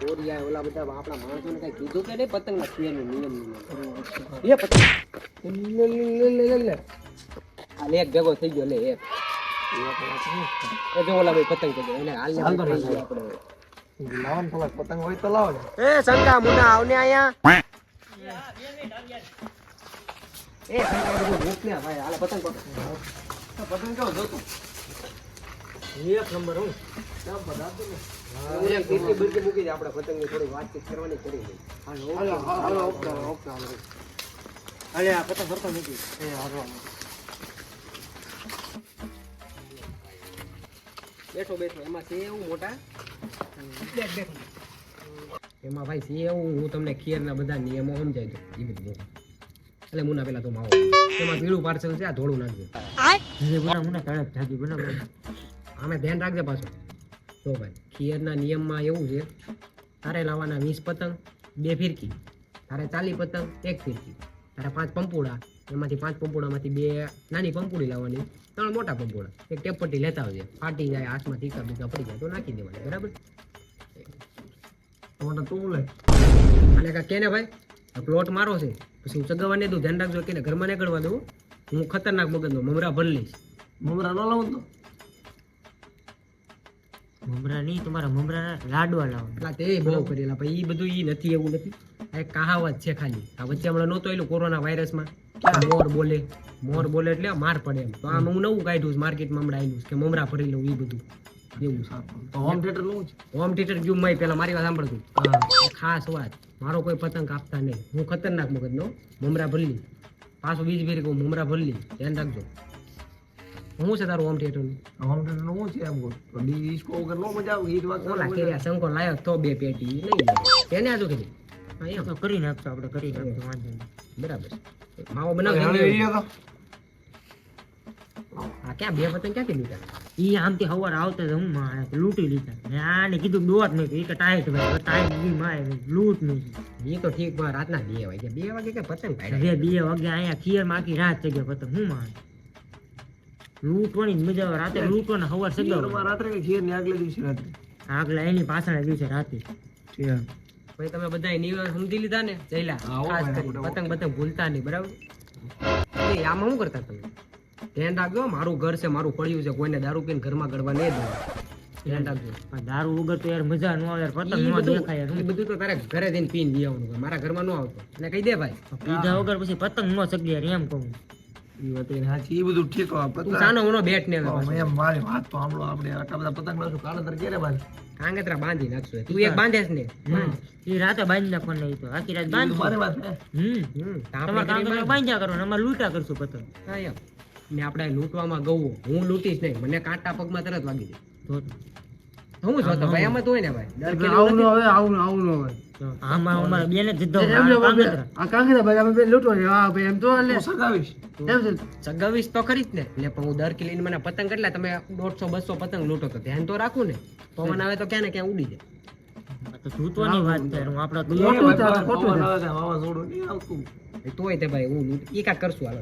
Korea ઓલા બધા આપણા માણસોને કઈ કીધું કે નહીં? પતંગના સિયાનું નિયમ એ પતંગ. લે લે લે લે લે આ લે એક ભેગો થઈ ગયો લે એક. એ જો ઓલા ભાઈ પતંગ થઈ એને હાલ આપણે. લાવન થોડાક પતંગ હોય તો લાવો એ શંકા મુના આવને અહીંયા એ શંકા બધું ભાઈ હાલ પતંગ. પતંગ કેવો જોતો? એક નંબર હું. બીકી મૂકી દે આપણે પતંગની થોડી વાતચીત કરવાની કરી અરે આ પતંગ ફરતો એ હાલો. બેઠો બેઠો. એમાં છે એવું મોટા? એમાં ભાઈ છે એવું હું તમને ખીરના બધા નિયમો સમજાવી દઉં. એ બધું એટલે મુના પેલા તો માવો. એમાં પીળું પાર્સલ છે આ ધોળું નાખજો. આમે ધ્યાન રાખજે પાછું. જો ભાઈ ખીયરના નિયમમાં એવું છે તારે લાવવાના વીસ પતંગ બે ફિરકી. તારે ચાલી પતંગ એક ફિરકી. તારે પાંચ પંપુડા એમાંથી પાંચ પંપુડામાંથી બે નાની પંપુડી લાવવાની ત્રણ મોટા પંપુડા. એક ટેપટી લેતા આવજે. ફાટી જાય હાથમાં ટીકા બીકા પડી જાય તો નાખી દેવાના બરાબર? ટોટા તું લે. અને કા કેને ભાઈ પ્લોટ મારો છે. પછી હું ચગાવવા નહીં દઉં ધ્યાન રાખજો કે ઘરમાં નીકળવા દઉં. હું ખતરનાક મગજનો મમરા ભરી લઈશ મમરા ન લાવું તો? મમરા નહીં તમારા મમરા લાડવા લાવો. એટલા તે બહુ કરેલા ભાઈ એ બધું એ નથી એવું નથી. આ એક કહાવત છે ખાલી. આ વચ્ચે હમણાં નહોતો એલું કોરોના વાયરસમાં. મોર બોલે મોર બોલે એટલે માર પડે એમ. તો આમ હું નવું કાઢ્યું માર્કેટમાં હમણાં આવ્યું કે મમરા ભરી લઉં એ બધું. એવું તો હોમ થિયેટરનું હોમ થિયેટર ગયું મેં પેલા મારી વાત સાંભળતું ખાસ વાત. મારો કોઈ પતંગ કાપતા નહીં. હું ખતરનાક મગજનો મમરા ભરલી પાછો બીજ ફેરી કહું મમરા ભરલી ધ્યાન રાખજો. હું છે તારું હોમ થિયેટરનું હોમ થિયેટરનું છે એમ કહું તો ડિસ્કો વગર નો મજા આવે ગીત વાત ઓલા કેરિયા શંકો લાયો તો બે પેટી નહીં તેને આજુ કીધી? હા એમ. તો કરી નાખશો આપણે કરી નાખશું વાંધો નહીં. બરાબર માવો હવે બનાવજો ઈ લ્યો તો. આ ક્યાં બે પતંગ ક્યાંથી લીધા ઈ આમથી હવાર આવતા હતા હું માણસ લૂંટી લીધા. ને આને કીધું દોત નહીં એ કે ટાઈટ ભાઈ ટાઈટ ઈ માય લૂંટ નહીં એ તો ઠીક પણ રાતના બે વાગે બે વાગે કે પતંગ કાઢ્યા હવે બે વાગે અહીંયા ખીરમાં આખી રાત થઈ ગયો પતંગ. હું માણ લૂંટવાની મજા આવે. રાતે લૂંટવાને હવાર સગાવ ખીરમાં રાત્રે કે ખીરની આગલે દિવસે રાત્રે. આગલા એની પાછળ દિવસે રાતે. ભાઈ તમે બધા નિયમ સમજી લીધા ને જયલા. ખાસ કરી પતંગ પતંગ ભૂલતા નહીં બરાબર? એ આમાં શું કરતા તમે? ધ્યાન રાખજો મારું ઘર છે મારું પડ્યું છે કોઈને દારૂ પીને ઘરમાં ગળવા નહીં દેવા ધ્યાન રાખજો પણ દારૂ વગર તો યાર મજા ન આવે પતંગ નો ન બધું દેખાય યાર બધું તો તારે ઘરે જઈને પીને બી આવવાનું મારા ઘરમાં ન આવતો. એટલે કહી દે ભાઈ. પીધા વગર પછી પતંગ ન સગે યાર એમ કહું. ઈ વાત એની સાચી. ઈ બધું ઠીક હોય. તું સાનો મોનો બેટ ને હવે તો પાછો. એમ મારી વાત તો સાંભળો આપણે આટલા બધા પતંગ લાવશું કાળાતર ક્યારે બાંધી? કાંગતરા બાંધી નાખશો તું એક બાંધેસ ને? એ રાતે બાંધી નાખવાનું નહીં તો. આખી રાત ઈ મારી વાત હમ. હમ. તમારે કામ બાંધ્યા કરો ને અમારે લૂંટા કરશું પતંગ. હા એમ. ને આપણે લૂંટવામાં ગવું હું લૂંટીશ નહીં. મને કાંટા પગમાં તરત વાગી જાય. તો. હું જોતો ભાઈ આમાં તો ને ભાઈ કે આવું ન હવે આવું ન આવું ન હોય આમાં અમારે બેને જીદ્દો એમ જો બાપે- આ કાંકરા ભાઈ અમે બે લૂંટવા છે હા ભાઈ એમ તો લે સગાવીશ સગાવીશ તો ખરી જ ને એટલે પણ હું દર કિલીને મને પતંગ કેટલા તમે દોઢસો બસો પતંગ લૂંટો તો ધ્યાન તો રાખું ને પવન આવે તો ક્યાં ને ક્યાં ઉડી જાય તો જૂતવાની વાત છે હું આપણા ખોટું છે. નહીં આવતું તોય તે ભાઈ હું લૂંટ એ કાંઈક કરશું હાલો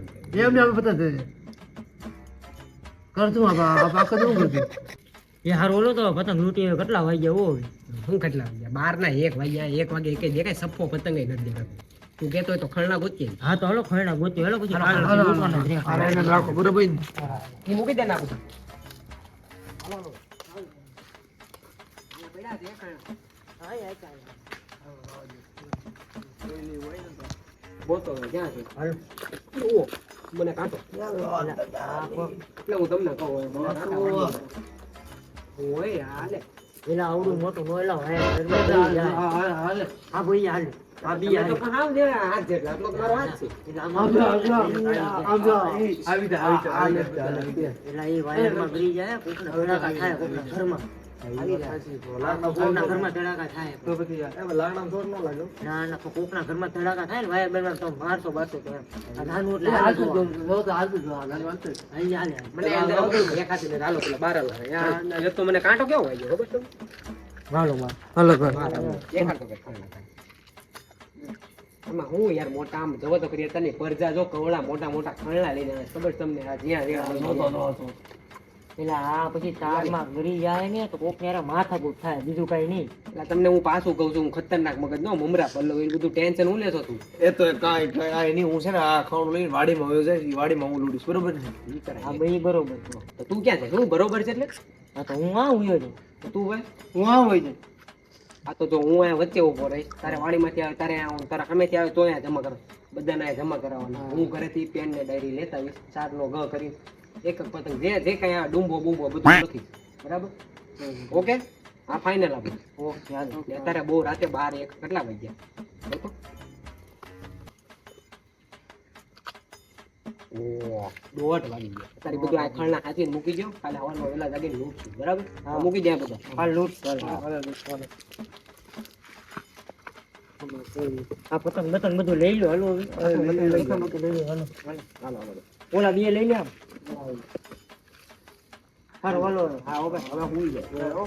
પતા છે આ એ હારો ઓલો તો પતંગ લૂંટી કેટલા વાગ્યા હોય શું કેટલા વાગ્યા? બાર ના એક વાગ્યા એક વાગે એક દેખાય સફો પતંગ નથી દેખાતો. તું કેતો હોય તો ખરણા ગોતી હા તો હલો ખરણા ગોતી હલો પછી રાખો બરોબર એ મૂકી દે નાખું. બોતો ક્યાં છે મને કાંટો. એટલે હું તમને કહું ઓય હાલે પેલા આવડું મોટું જાય. હા, હા, હાલે. આ ભાઈ હાલે આ બી તમે તો હાલે પણ હાથ જેટલા તો મારો હાથ છે આવી આવી જાય કોકના કોકના ઘરમાં કોકના ઘરમાં ધડાકા થાય તો પછી એમાં લાકડામાં ન લાગ્યો. ના ના કોકના ઘરમાં ધડાકા થાય ને વાયર બેરમાં તો મારતો બારતો તો એમ નાનું એટલે હાલતું જો, જો તો હાલતું જો, હાલી હાલે હાલે મને અંદર આવું એક હાથે ને હાલો પેલા બાર હાલો. તો મને કાંટો કેવો વાગ્યો ખબર છે હાલો બાર હાલો કર. બાર હાલો. એક હાથો કે ખાઈ નાખાય. આમાં હું યાર મોટા આમ જવો તો કરીએ તને પરજા જો કવળા મોટા મોટા ખરણા લઈને આવે ખબર તમને આ જ્યાં નહોતો. એટલે આ પછી તારમાં ગરી જાય ને તો કોક યાર માથાકૂટ થાય બીજું કઈ નહીં. એટલે તમને હું પાછું કહું છું હું ખતરનાક મગજ નો મમરા પલ્લો એ બધું ટેન્શન હું લેતો તું એ તો કાંઈ કાંઈ એની હું છે ને આ ખાવાનું લઈને વાડીમાં વયો જાય ઈ વાડીમાં હું લૂડીશ બરોબર ને? હા ભાઈ બરોબર તો તું ક્યાં છે? હું બરોબર છે એટલે? હા તો હું આ ઉયો છું. તો તું ભાઈ હું આ હોય છે. આ તો જો હું અહીંયા વચ્ચે ઊભો રહીશ તારે વાડીમાંથી આવે તારે આવું તારા સામેથી આવે તો અહીંયા જમા કરો બધાને અહીંયા જમા કરાવવાના. હું ઘરેથી પેન ને ડાયરી લેતા આવીશ ચારનો ગ કરી એક એક પતંગ. જે જે કઈ આ ડુંબો બુંબો બધું નથી. બરાબર? ઓકે? આ ફાઇનલ આપણે ઓકે હાલો. અત્યારે બહુ રાતે બાર એક કેટલા વાગ્યા? બરોબર? દોઢ વાગી ગયા. તારી બધું આ ખળના હાથે મૂકી દો કાલે હવારમાં વહેલા જાગીને લૂંટશું બરાબર? હા. મૂકી દે બધા. હાલ લૂટ. આ પતંગ બતંગ બધું લઈ લો હાલો ઓલા બે લઈ લે હારો હાલો હા હવે હવે હું જાય.